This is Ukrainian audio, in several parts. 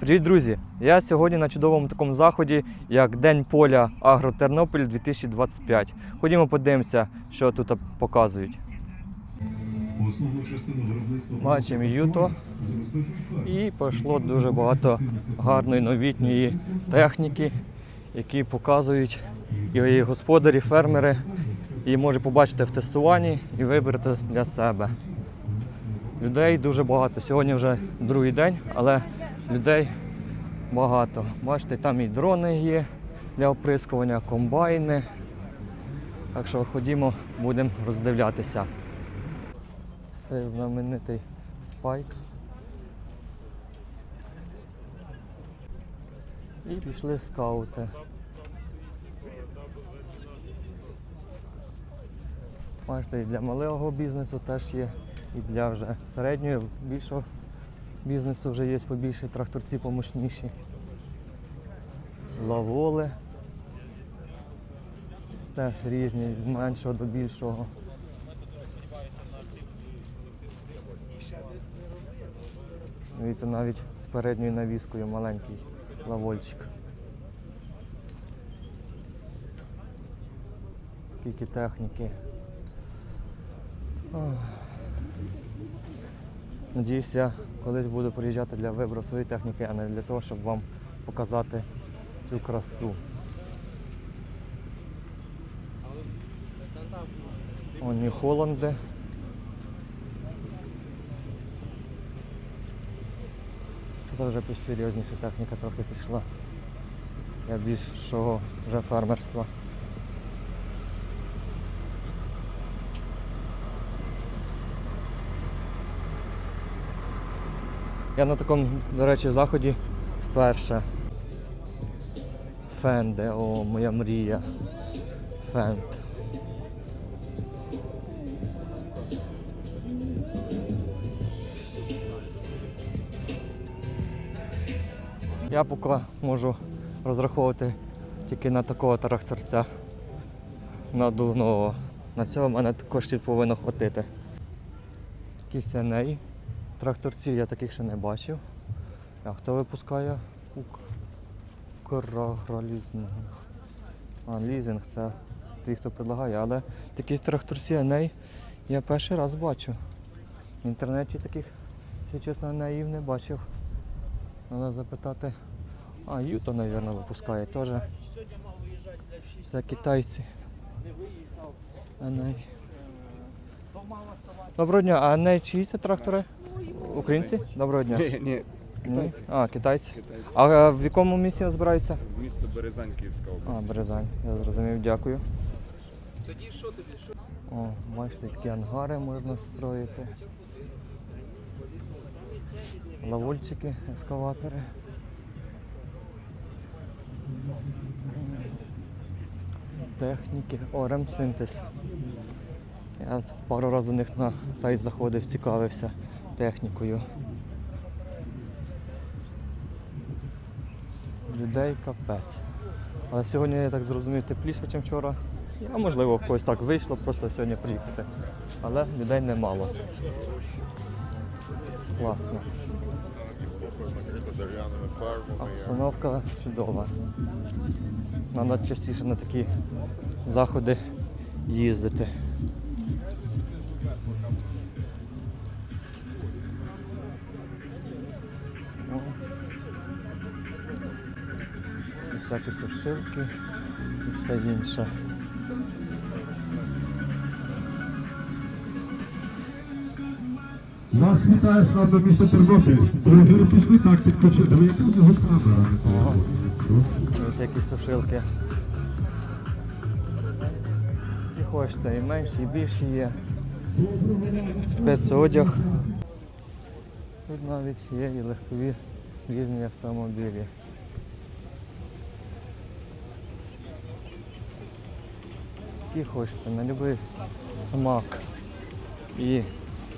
Привіт, друзі! Я сьогодні на чудовому такому заході, як День поля Агро Тернопіль 2025. Ходімо подивимося, що тут показують. Бачимо юто і пішло дуже багато гарної новітньої техніки, які показують і господарі, фермери, і може побачити в тестуванні і вибрати для себе. Людей дуже багато. Сьогодні вже другий день, але людей багато. Бачите, там і дрони є для оприскування, комбайни. Так що ходімо, будемо роздивлятися. Це знаменитий спайк. І пішли скаути. Бачите, і для малого бізнесу теж є, і для вже середнього, більшого бізнесу вже є побільше тракторці помощніші. Лаволи. Теж різні, від меншого до більшого. Дивіться, навіть з передньою навіскою маленький лавольчик. Скільки техніки. Ох. Надіюсь, я колись буду приїжджати для вибору своєї техніки, а не для того, щоб вам показати цю красу. О, Нью Холланди. Це вже посерйозніша техніка трохи пішла. Я більшого вже фермерства. Я на такому, до речі, заході вперше. Фенде, о, моя мрія. Фенд. Я поки можу розраховувати тільки на такого тракторця надувного. На цього в мене коштів повинно хватити. Якісь еней. Тракторці я таких ще не бачив. А хто випускає? Украгролізинг. А, лізинг це ті, хто предлагає, але такі тракторці еней я перший раз бачу. В інтернеті таких, якщо чесно, енеїв не бачив. Треба запитати. А, Юто, мабуть, випускає теж. Це китайці. Еней. Доброго дня, а не чиї це трактори? Українці? Доброго дня. Ні, ні, Ні? китайці. А, китайці. китайці. А е, в якому місці збираються? Місто Березань, Київська А, область. Березань, я зрозумів, дякую. Тоді що О, бачите, такі ангари можна строїти. Лавольчики, ескаватори. Техніки. О, ремсинтез. Я пару разів до них на сайт заходив, цікавився технікою. Людей капець. Але сьогодні, я так зрозумів, тепліше, ніж вчора. А можливо, в когось так вийшло, просто сьогодні приїхати. Але людей немало. Класно. Обстановка чудова. Треба частіше на такі заходи їздити. Всякі сушилки і все інше. Вас вітає славне місто Тернопіль. Ви пішли так підключити. Ви яка в нього камера? Ось які сушилки. І хочете, і менші, і більші є. Спецодяг. Тут навіть є і легкові різні автомобілі. Які хочете, на будь-який смак і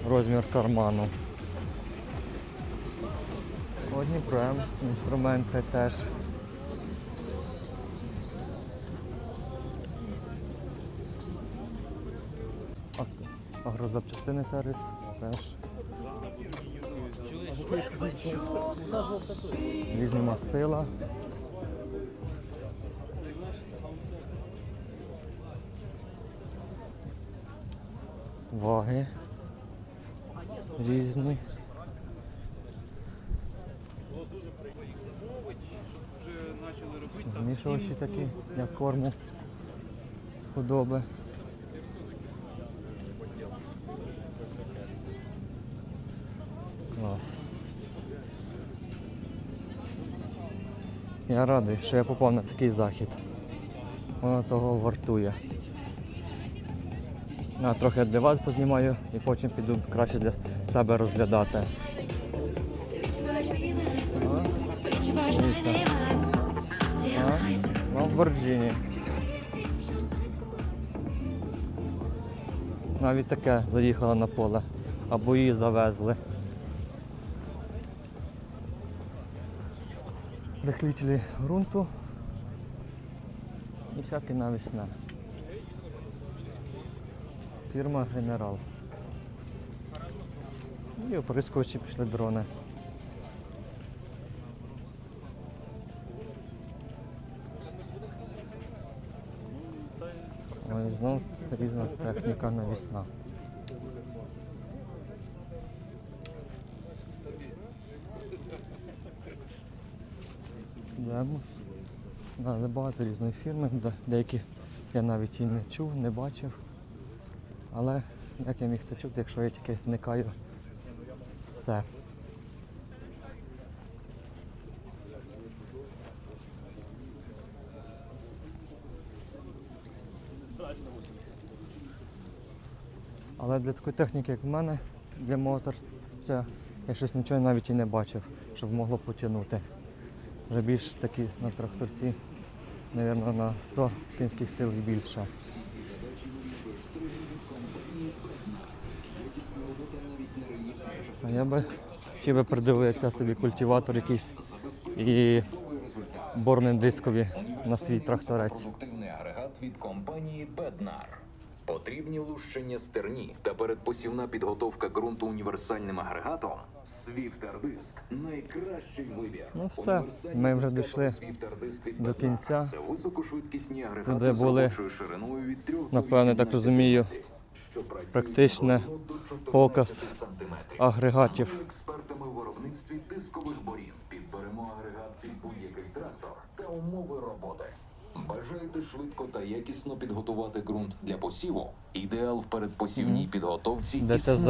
розмір карману. Одні прем, інструменти теж. Агрозапчастини сервіс теж. Різні мастила. Ваги. Різні. Змішувачі такі для корму худоби. Клас. Я радий, що я попав на такий захід. Воно того вартує. Я трохи для вас познімаю і потім піду краще для себе розглядати. Ламборджині. Навіть таке заїхало на поле, або її завезли. Рихлителі ґрунту і всяке навісне. Фірма Генерал. І оприскувачі пішли дрони. Ой, знов різна техніка навісна. Демос. Да, багато різної фірми, деякі я навіть і не чув, не бачив. Але як я міг це чути, якщо я тільки вникаю все. Але для такої техніки, як в мене, для мотор, я щось нічого навіть і не бачив, щоб могло потягнути. Вже більш такі на тракторці, мабуть, на 100 кінських сил і більше. А я би ще би придивився собі культиватор якийсь і борни дискові на свій тракторець. Агрегат від компанії Bednar. Потрібні лущення стерні та передпосівна підготовка ґрунту універсальним агрегатом. Disk – найкращий вибір. Ну все, ми вже дійшли до кінця. Це високошвидкісні агрегати з робочою шириною від 3 до Напевне, так розумію, практичне до 14 показ агрегатів. Експертами в виробництві дискових борін. Підберемо агрегат під будь-який трактор та умови роботи. Бажаєте швидко та якісно підготувати ґрунт для посіву? Ідеал в передпосівній підготовці ДТЗ.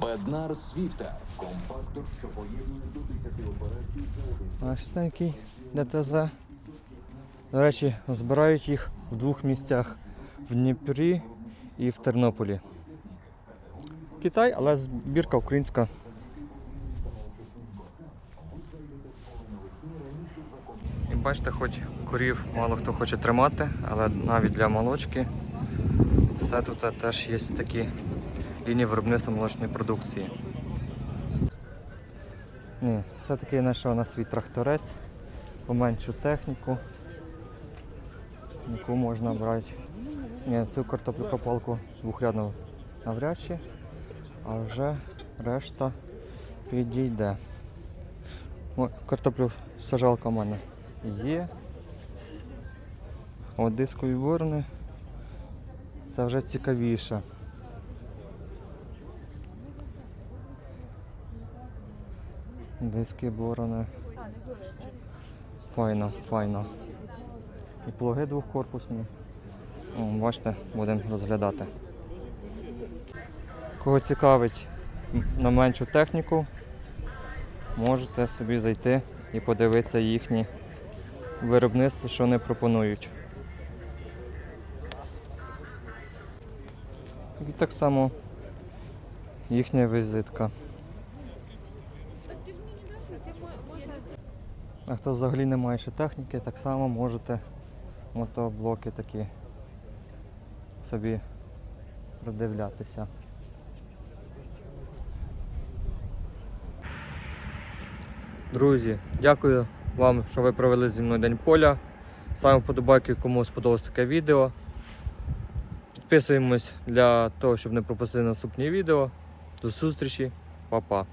Bednar Swifter – компактор, що поєднує до 10 операцій. Ось такий ДТЗ. До речі, збирають їх в двох місцях в Дніпрі і в Тернополі. Китай, але збірка українська. І бачите, хоч корів мало хто хоче тримати, але навіть для молочки все тут теж є такі лінії виробництва молочної продукції. Ні, все-таки я знайшов на свій тракторець, поменшу техніку, яку можна брати. Ні, цю картоплю копалку двохрядну навряд чи, а вже решта підійде. Картоплю сажалка в мене є. От дискові борони. Це вже цікавіше. Диски борони. Файно, файно. І плуги двохкорпусні. Бачите, будемо розглядати. Кого цікавить на меншу техніку, можете собі зайти і подивитися їхні виробництво, що вони пропонують. І так само їхня візитка. А хто взагалі не має ще техніки, так само можете мотоблоки такі собі продивлятися. Друзі, дякую вам, що ви провели зі мною день поля. Саме вподобайки, кому сподобалось таке відео. Підписуємось для того, щоб не пропустити наступні відео. До зустрічі, Па-па.